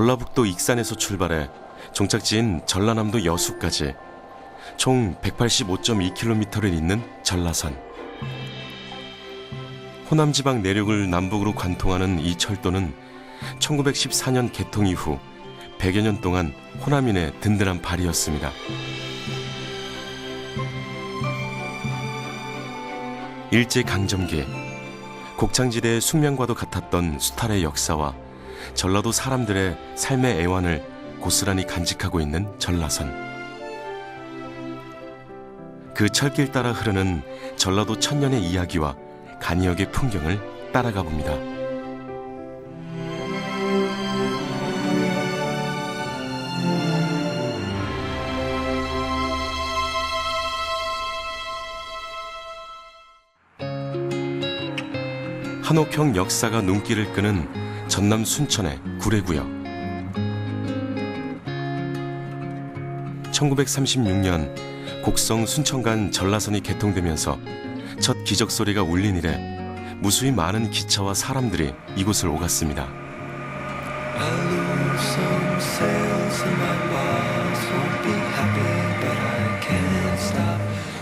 전라북도 익산에서 출발해 종착지인 전라남도 여수까지 총 185.2km를 잇는 전라선. 호남 지방 내륙을 남북으로 관통하는 이 철도는 1914년 개통 이후 100여 년 동안 호남인의 든든한 발이었습니다. 일제 강점기 곡창지대의 숙명과도 같았던 수탈의 역사와 전라도 사람들의 삶의 애환을 고스란히 간직하고 있는 전라선. 그 철길 따라 흐르는 전라도 천년의 이야기와 간이역의 풍경을 따라가 봅니다. 한옥형 역사가 눈길을 끄는 전남 순천의 구례구역. 1936년 곡성 순천간 전라선이 개통되면서 첫 기적 소리가 울린 이래 무수히 많은 기차와 사람들이 이곳을 오갔습니다.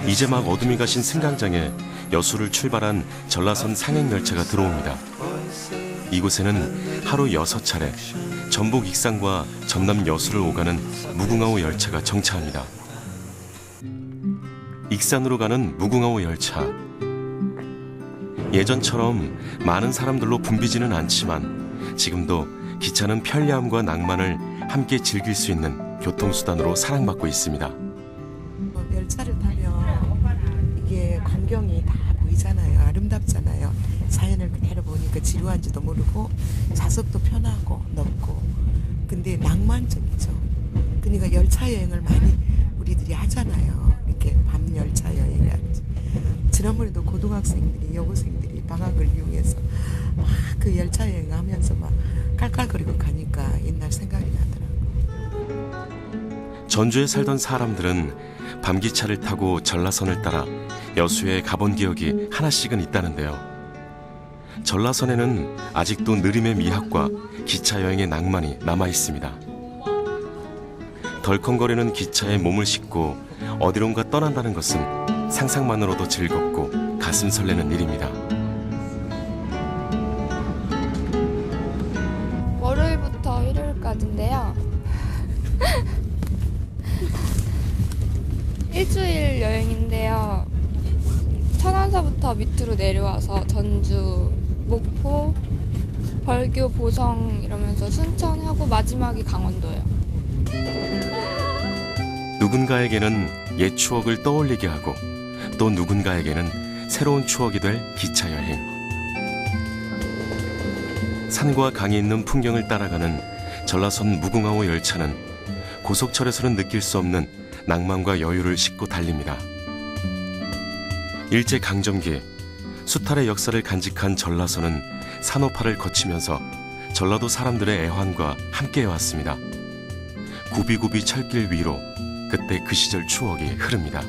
이제 막 어둠이 가신 승강장에 여수를 출발한 전라선 상행 열차가 들어옵니다. 이곳에는 하루 여섯 차례 전북 익산과 전남 여수를 오가는 무궁화호 열차가 정차합니다. 익산으로 가는 무궁화호 열차. 예전처럼 많은 사람들로 붐비지는 않지만 지금도 기차는 편리함과 낭만을 함께 즐길 수 있는 교통수단으로 사랑받고 있습니다. 어, 지루한지도 모르고 좌석도 편하고 넓고 근데 낭만적이죠. 그러니까 열차 여행을 많이 우리들이 하잖아요. 이렇게 밤 열차 여행이라든지 지난번에도 고등학생들이 여고생들이 방학을 이용해서 막 그 열차 여행하면서 막 깔깔거리고 가니까 옛날 생각이 나더라고요. 전주에 살던 사람들은 밤기차를 타고 전라선을 따라 여수에 가본 기억이 하나씩은 있다는데요. 전라선에는 아직도 느림의 미학과 기차 여행의 낭만이 남아 있습니다. 덜컹거리는 기차에 몸을 싣고 어디론가 떠난다는 것은 상상만으로도 즐겁고 가슴 설레는 일입니다. 월요일부터 일요일까지인데요. 일주일 여행인데요. 천안서부터 밑으로 내려와서 전주, 목포, 벌교, 보성 이러면서 순천하고 마지막이 강원도예요. 누군가에게는 옛 추억을 떠올리게 하고 또 누군가에게는 새로운 추억이 될 기차 여행. 산과 강이 있는 풍경을 따라가는 전라선 무궁화호 열차는 고속철에서는 느낄 수 없는 낭만과 여유를 싣고 달립니다. 일제 강점기 수탈의 역사를 간직한 전라선은 산호파를 거치면서 전라도 사람들의 애환과 함께해 왔습니다. 구비구비 철길 위로 그때 그 시절 추억이 흐릅니다.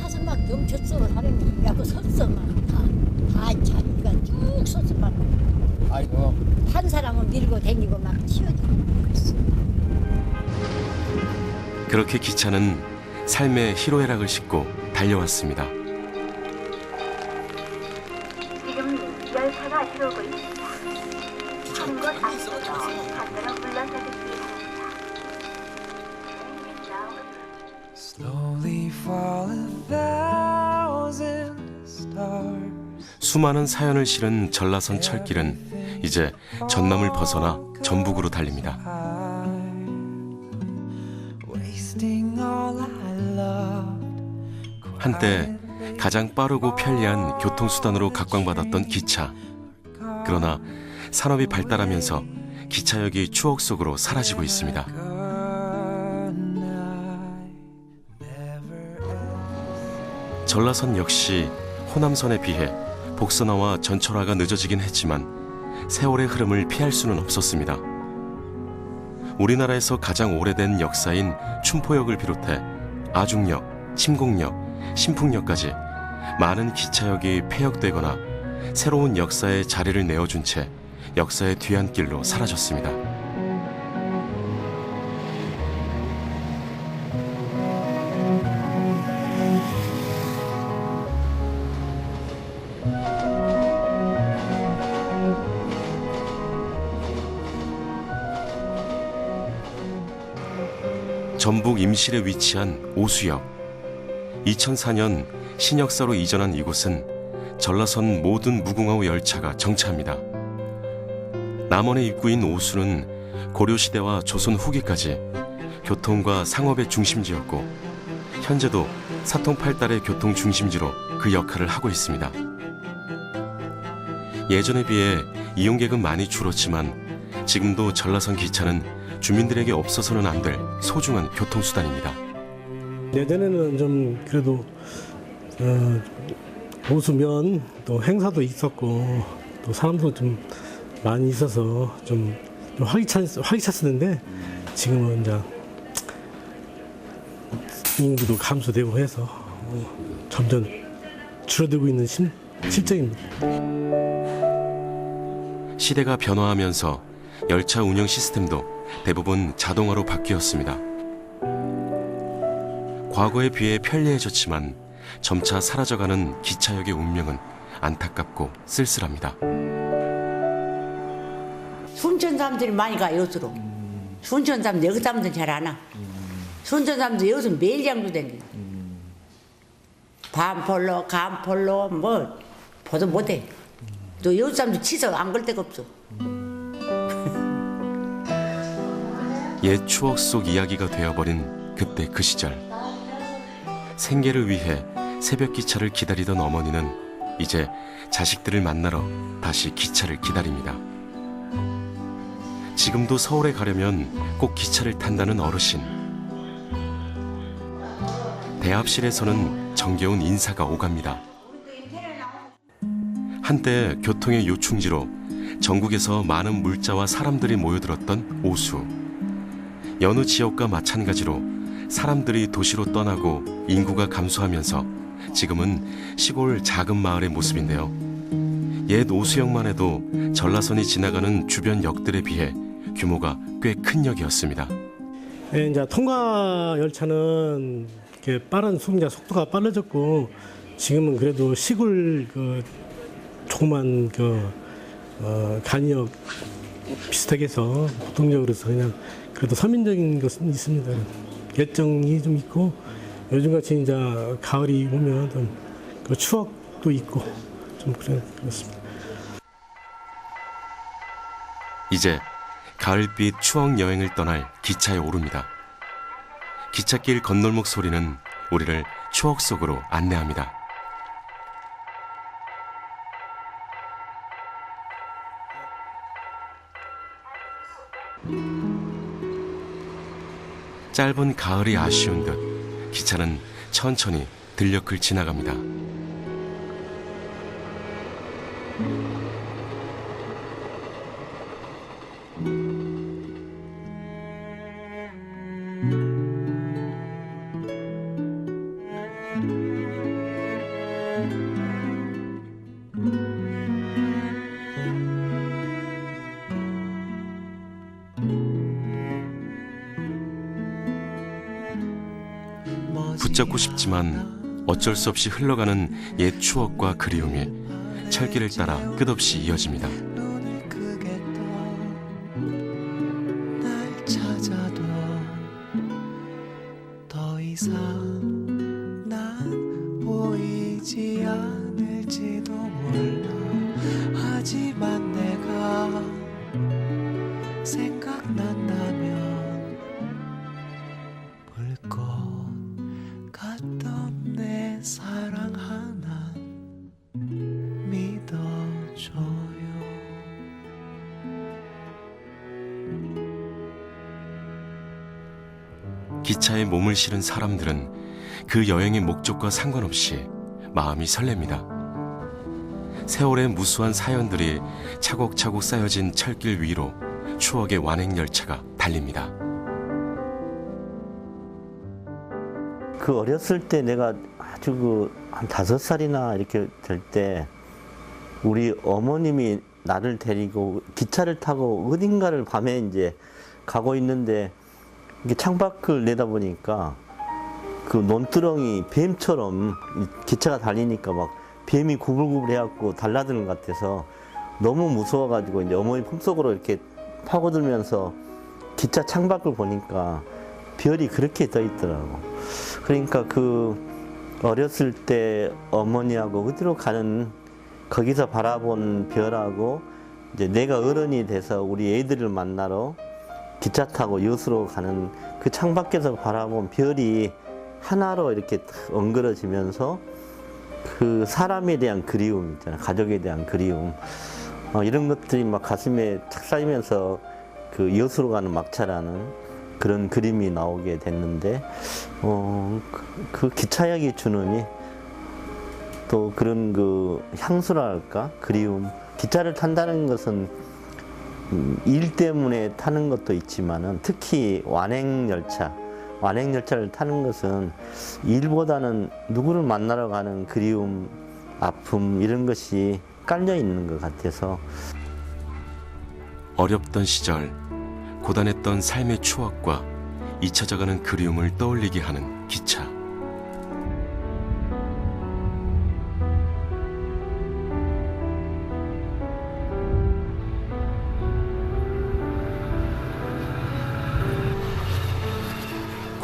차서 막 넘쳤어 사람이 야그 섰어 막다다 자기가 쭉 섰어 아이고 막한 사람은 밀고 다니고 막 치워주고 그랬어 그렇게 기차는 삶의 희로애락을 싣고 달려왔습니다. 지금 열차가 들어오고 있습니다. 것 앞서서 반대로 stars. 수많은 사연을 실은 전라선 철길은 이제 전남을 벗어나 전북으로 달립니다. 한때 가장 빠르고 편리한 교통수단으로 각광받았던 기차. 그러나 산업이 발달하면서 기차역이 추억 속으로 사라지고 있습니다. 전라선 역시 호남선에 비해 복선화와 전철화가 늦어지긴 했지만 세월의 흐름을 피할 수는 없었습니다. 우리나라에서 가장 오래된 역사인 춘포역을 비롯해 아중역, 침공역, 신풍역까지 많은 기차역이 폐역되거나 새로운 역사의 자리를 내어준 채 역사의 뒤안길로 사라졌습니다. 전북 임실에 위치한 오수역. 2004년 신역사로 이전한 이곳은 전라선 모든 무궁화호 열차가 정차합니다. 남원의 입구인 오수는 고려시대와 조선 후기까지 교통과 상업의 중심지였고 현재도 사통팔달의 교통 중심지로 그 역할을 하고 있습니다. 예전에 비해 이용객은 많이 줄었지만 지금도 전라선 기차는 주민들에게 없어서는 안 될 소중한 교통수단입니다. 예전에는 좀 그래도 어, 보수면 또 행사도 있었고 또 사람도 좀 많이 있어서 좀, 좀 활기찼 활기찼었는데 지금은 이제 인구도 감소되고 해서 어, 점점 줄어들고 있는 심, 실정입니다. 시대가 변화하면서 열차 운영 시스템도 대부분 자동화로 바뀌었습니다. 과거에 비해 편리해졌지만 점차 사라져가는 기차역의 운명은 안타깝고 쓸쓸합니다. 순천 사람들이 많이 가 여수로. 순천 사람들 여기 사람들은 잘안 와. 순천 사람들 여기서 매일 장도 댕겨. 밤폴로, 감폴로 뭐 보도 못해. 또 여수 사람들 치서 안 걸 데가 없어. 옛 추억 속 이야기가 되어버린 그때 그 시절. 생계를 위해 새벽 기차를 기다리던 어머니는 이제 자식들을 만나러 다시 기차를 기다립니다. 지금도 서울에 가려면 꼭 기차를 탄다는 어르신. 대합실에서는 정겨운 인사가 오갑니다. 한때 교통의 요충지로 전국에서 많은 물자와 사람들이 모여들었던 오수. 여느 지역과 마찬가지로 사람들이 도시로 떠나고 인구가 감소하면서 지금은 시골 작은 마을의 모습인데요. 옛 오수역만 해도 전라선이 지나가는 주변 역들에 비해 규모가 꽤 큰 역이었습니다. 예, 이제 통과 열차는 이렇게 빠른 수송자 속도가 빨라졌고 지금은 그래도 시골 그 조그만 그 어, 간이역 비슷하게 해서 보통적으로 해서 그냥 그래도 서민적인 것은 있습니다. 열정이 좀 있고 요즘같이 이제 가을이 오면 좀그 추억도 있고 좀 그래 그렇습니다. 이제 가을빛 추억 여행을 떠날 기차에 오릅니다. 기찻길 건널목 소리는 우리를 추억 속으로 안내합니다. 짧은 가을이 아쉬운 듯 기차는 천천히 들녘을 지나갑니다. 붙잡고 싶지만 어쩔 수 없이 흘러가는 옛 추억과 그리움이 철길을 따라 끝없이 이어집니다. 찾아도 더 이상 실은 사람들은 그 여행의 목적과 상관없이 마음이 설렙니다. 세월의 무수한 사연들이 차곡차곡 쌓여진 철길 위로 추억의 완행 열차가 달립니다. 그 어렸을 때 내가 아주 그 한 다섯 살이나 이렇게 될 때 우리 어머님이 나를 데리고 기차를 타고 어딘가를 밤에 이제 가고 있는데 이게 창밖을 내다보니까 그 논두렁이 뱀처럼 이 기차가 달리니까 막 뱀이 구불구불 해갖고 달라드는 것 같아서 너무 무서워가지고 이제 어머니 품속으로 이렇게 파고들면서 기차 창밖을 보니까 별이 그렇게 떠 있더라고. 그러니까 그 어렸을 때 어머니하고 어디로 가는 거기서 바라본 별하고 이제 내가 어른이 돼서 우리 애들을 만나러 기차 타고 여수로 가는 그 창밖에서 바라본 별이 하나로 이렇게 탁 엉그러지면서 그 사람에 대한 그리움 있잖아 가족에 대한 그리움. 어, 이런 것들이 막 가슴에 착 쌓이면서 그 여수로 가는 막차라는 그런 그림이 나오게 됐는데 어, 그, 그 기차역이 주는 이또 그런 그 향수랄까? 그리움. 기차를 탄다는 것은 음, 일 때문에 타는 것도 있지만은 특히 완행 열차 완행 열차를 타는 것은 일보다는 누구를 만나러 가는 그리움 아픔 이런 것이 깔려 있는 것 같아서 어렵던 시절 고단했던 삶의 추억과 잊혀져가는 그리움을 떠올리게 하는 기차.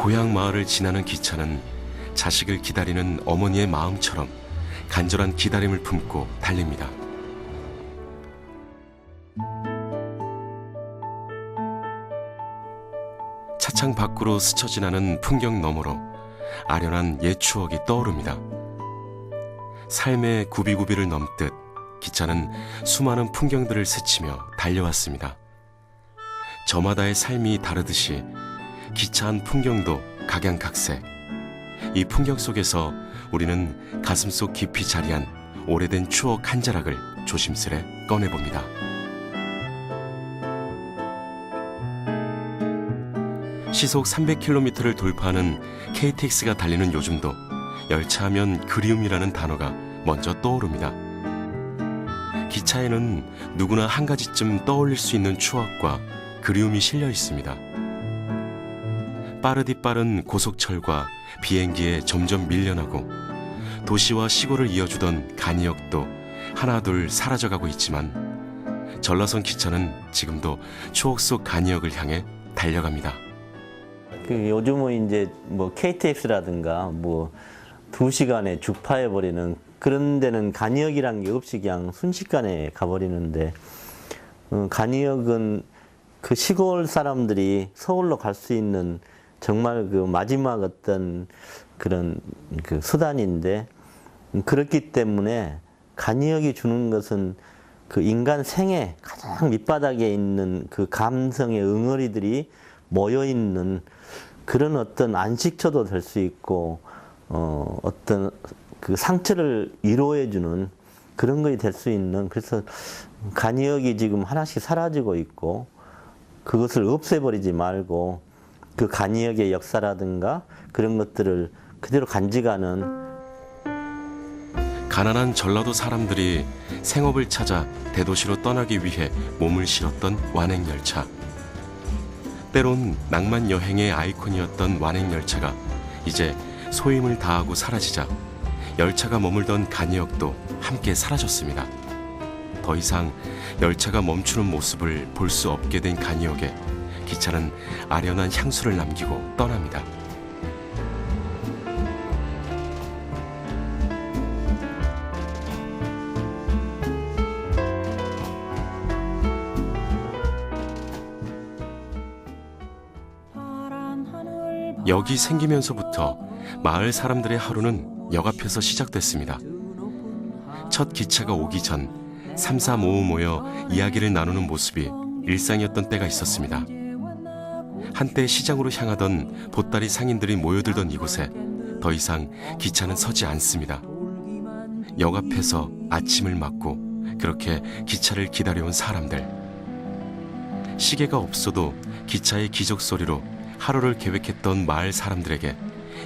고향 마을을 지나는 기차는 자식을 기다리는 어머니의 마음처럼 간절한 기다림을 품고 달립니다. 차창 밖으로 스쳐 지나는 풍경 너머로 아련한 옛 추억이 떠오릅니다. 삶의 구비구비를 넘듯 기차는 수많은 풍경들을 스치며 달려왔습니다. 저마다의 삶이 다르듯이 기차 한 풍경도 각양각색. 이 풍경 속에서 우리는 가슴 속 깊이 자리한 오래된 추억 한 자락을 조심스레 꺼내봅니다. 시속 300km를 돌파하는 KTX가 달리는 요즘도 열차하면 그리움이라는 단어가 먼저 떠오릅니다. 기차에는 누구나 한 가지쯤 떠올릴 수 있는 추억과 그리움이 실려 있습니다. 빠르디 빠른 고속철과 비행기에 점점 밀려나고 도시와 시골을 이어주던 간이역도 하나둘 사라져가고 있지만 전라선 기차는 지금도 추억 속 간이역을 향해 달려갑니다. 그 요즘은 이제 뭐 KTX라든가 뭐 두 시간에 주파해 버리는 그런 데는 간이역이란 게 없이 그냥 순식간에 가버리는데 어, 간이역은 그 시골 사람들이 서울로 갈 수 있는 정말 그 마지막 어떤 그런 그 수단인데 그렇기 때문에 간이역이 주는 것은 그 인간 생애 가장 밑바닥에 있는 그 감성의 응어리들이 모여 있는 그런 어떤 안식처도 될 수 있고 어 어떤 그 상처를 위로해 주는 그런 것이 될 수 있는 그래서 간이역이 지금 하나씩 사라지고 있고 그것을 없애버리지 말고 그 간이역의 역사라든가 그런 것들을 그대로 간직하는 가난한 전라도 사람들이 생업을 찾아 대도시로 떠나기 위해 몸을 실었던 완행열차. 때론 낭만 여행의 아이콘이었던 완행열차가 이제 소임을 다하고 사라지자 열차가 머물던 간이역도 함께 사라졌습니다. 더 이상 열차가 멈추는 모습을 볼 수 없게 된 간이역에 기차는 아련한 향수를 남기고 떠납니다. 역이 생기면서부터 마을 사람들의 하루는 역 앞에서 시작됐습니다. 첫 기차가 오기 전 3, 4, 5 모여 이야기를 나누는 모습이 일상이었던 때가 있었습니다. 한때 시장으로 향하던 보따리 상인들이 모여들던 이곳에 더 이상 기차는 서지 않습니다. 역 앞에서 아침을 맞고 그렇게 기차를 기다려온 사람들. 시계가 없어도 기차의 기적 소리로 하루를 계획했던 마을 사람들에게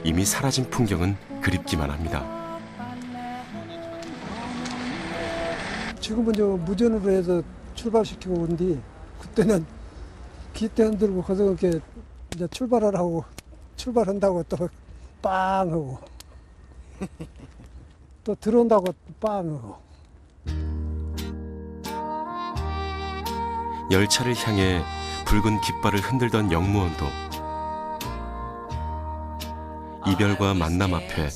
이미 사라진 풍경은 그립기만 합니다. 지금은 저 무전으로 해서 출발시키고 온 뒤 그때는 기대 흔들고 거기서 이렇게 이제 출발하라고 출발한다고 또 빵 하고. 또 들어온다고 빵 하고. 열차를 향해 붉은 깃발을 흔들던 영무원도 이별과 만남 앞에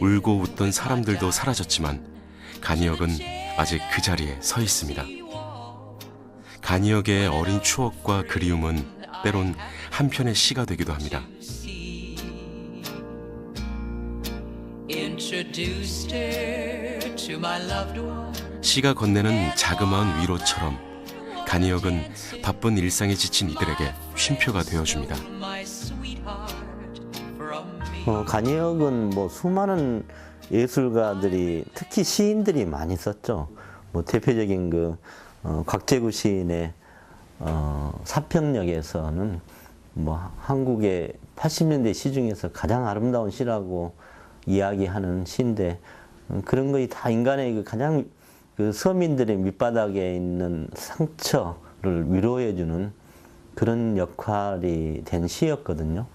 울고 웃던 사람들도 사라졌지만 간이역은 아직 그 자리에 서 있습니다. 간이역의 어린 추억과 그리움은 때론 한편의 시가 되기도 합니다. 시가 건네는 자그마한 위로처럼 간이역은 바쁜 일상에 지친 이들에게 쉼표가 되어줍니다. 어, 간이역은 뭐 수많은 예술가들이 특히 시인들이 많이 썼죠. 뭐 대표적인 그 어, 곽재구 시인의 어, 사평역에서는 뭐 한국의 80년대 시 중에서 가장 아름다운 시라고 이야기하는 시인데 음, 그런 것이 다 인간의 그 가장 그 서민들의 밑바닥에 있는 상처를 위로해주는 그런 역할이 된 시였거든요.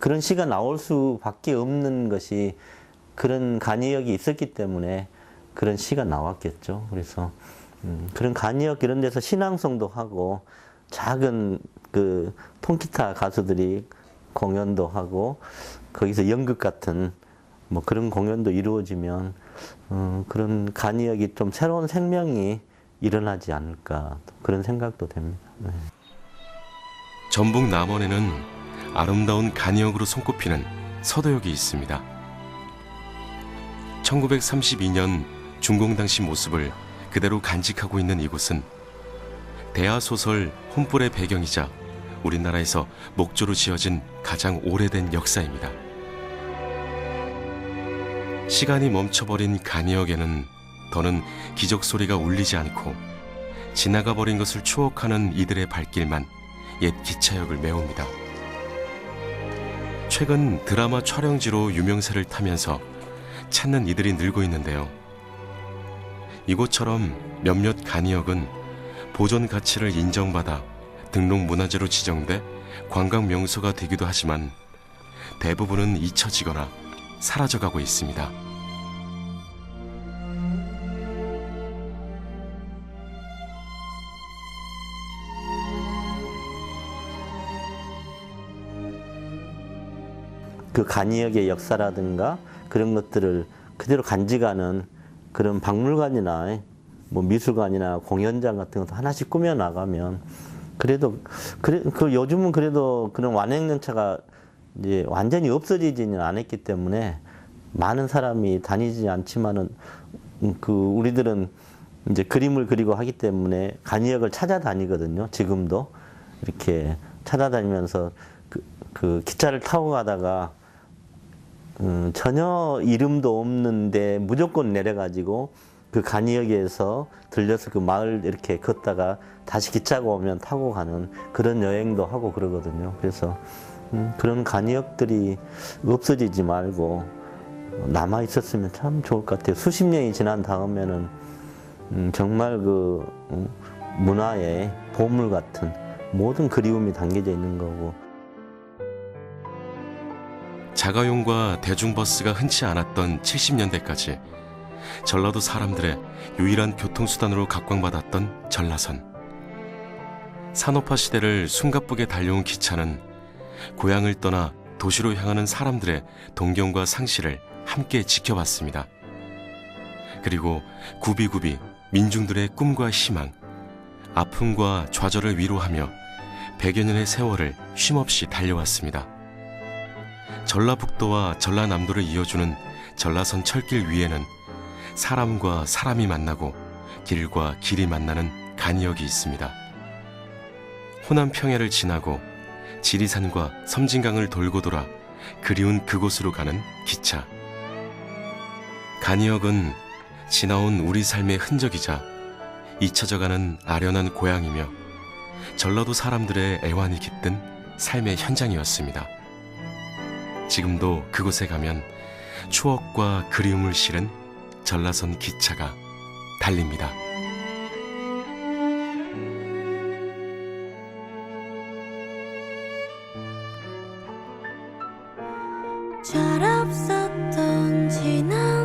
그런 시가 나올 수밖에 없는 것이 그런 간이역이 있었기 때문에 그런 시가 나왔겠죠. 그래서 음, 그런 간이역 이런 데서 신앙송도 하고 작은 그 통기타 가수들이 공연도 하고 거기서 연극 같은 뭐 그런 공연도 이루어지면 어, 그런 간이역이 좀 새로운 생명이 일어나지 않을까 그런 생각도 됩니다. 네. 전북 남원에는 아름다운 간이역으로 손꼽히는 서도역이 있습니다. 1932년 준공 당시 모습을 그대로 간직하고 있는 이곳은 대하 소설 혼불의 배경이자 우리나라에서 목조로 지어진 가장 오래된 역사입니다. 시간이 멈춰버린 간이역에는 더는 기적 소리가 울리지 않고 지나가 버린 것을 추억하는 이들의 발길만 옛 기차역을 메웁니다. 최근 드라마 촬영지로 유명세를 타면서 찾는 이들이 늘고 있는데요. 이곳처럼 몇몇 간이역은 보존 가치를 인정받아 등록 문화재로 지정돼 관광 명소가 되기도 하지만 대부분은 잊혀지거나 사라져가고 있습니다. 그 간이역의 역사라든가 그런 것들을 그대로 간직하는 그런 박물관이나 뭐 미술관이나 공연장 같은 것도 하나씩 꾸며 나가면 그래도 그래 그 요즘은 그래도 그런 완행열차가 이제 완전히 없어지지는 않았기 때문에 많은 사람이 다니지 않지만은 음, 그 우리들은 이제 그림을 그리고 하기 때문에 간이역을 찾아다니거든요. 지금도 이렇게 찾아다니면서 그, 그 기차를 타고 가다가 음, 전혀 이름도 없는데 무조건 내려가지고 그 간이역에서 들려서 그 마을 이렇게 걷다가 다시 기차가 오면 타고 가는 그런 여행도 하고 그러거든요. 그래서 음, 그런 간이역들이 없어지지 말고 남아 있었으면 참 좋을 것 같아요. 수십 년이 지난 다음에는 음, 정말 그 음, 문화의 보물 같은 모든 그리움이 담겨져 있는 거고. 자가용과 대중버스가 흔치 않았던 70년대까지 전라도 사람들의 유일한 교통수단으로 각광받았던 전라선. 산업화 시대를 숨가쁘게 달려온 기차는 고향을 떠나 도시로 향하는 사람들의 동경과 상실을 함께 지켜봤습니다. 그리고 구비구비 민중들의 꿈과 희망, 아픔과 좌절을 위로하며 100여 년의 세월을 쉼없이 달려왔습니다. 전라북도와 전라남도를 이어주는 전라선 철길 위에는 사람과 사람이 만나고 길과 길이 만나는 간이역이 있습니다. 호남 평야를 지나고 지리산과 섬진강을 돌고 돌아 그리운 그곳으로 가는 기차. 간이역은 지나온 우리 삶의 흔적이자 잊혀져가는 아련한 고향이며 전라도 사람들의 애환이 깃든 삶의 현장이었습니다. 지금도 그곳에 가면 추억과 그리움을 실은 전라선 기차가 달립니다. 잘 없었던 지난